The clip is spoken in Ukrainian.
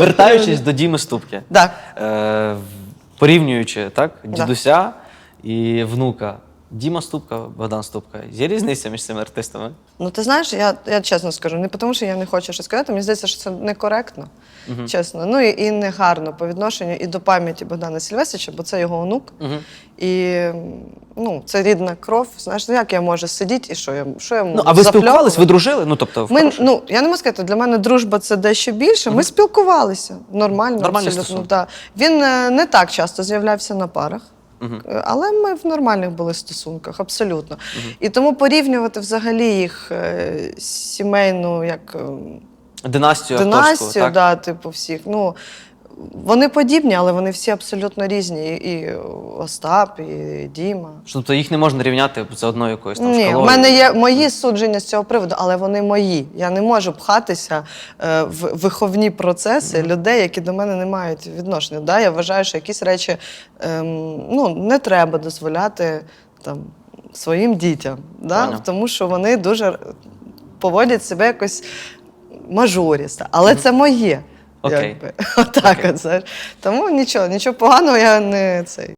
Вертаючись до Діми Ступки, Так. е, порівнюючи так, дідуся і внука. Діма Ступка, Богдан Ступка. Є різниця між цими артистами? Ну, ти знаєш, я, я чесно скажу, не тому, що я не хочу щось сказати, мені здається, що це некоректно, чесно. Ну і, і не гарно по відношенню і до пам'яті Богдана Сільвестрича, бо це його онук. І ну, це рідна кров. Знаєш, ну як я можу сидіти і що я, що я Ну, а ви спілкувались, ви дружили? Ну, тобто, в Ми, ну, я не можу сказати, для мене дружба це дещо більше. Ми спілкувалися нормально. Нормальні абсолютно, стосунки. да. Він е, не так часто з'являвся на парах. Е, Але ми в нормальних були стосунках, абсолютно. І тому порівнювати взагалі їх е, сімейну як е, династію, акторську, династію, так? да, типу всіх. Ну, вони подібні, але вони всі абсолютно різні. І Остап, і Діма. Тобто їх не можна рівняти за одною якоюсь там Ні, шкалою? в мене є мої судження з цього приводу, але вони мої. Я не можу пхатися е, в виховні процеси людей, які до мене не мають відношення. Да? Я вважаю, що якісь речі ем, ну, не треба дозволяти там, своїм дітям, да? Тому що вони дуже поводять себе якось мажоріста. Але це моє. Окей. Якби. Отак, Окей. от, знаєш. Тому нічого, нічого поганого я не цей.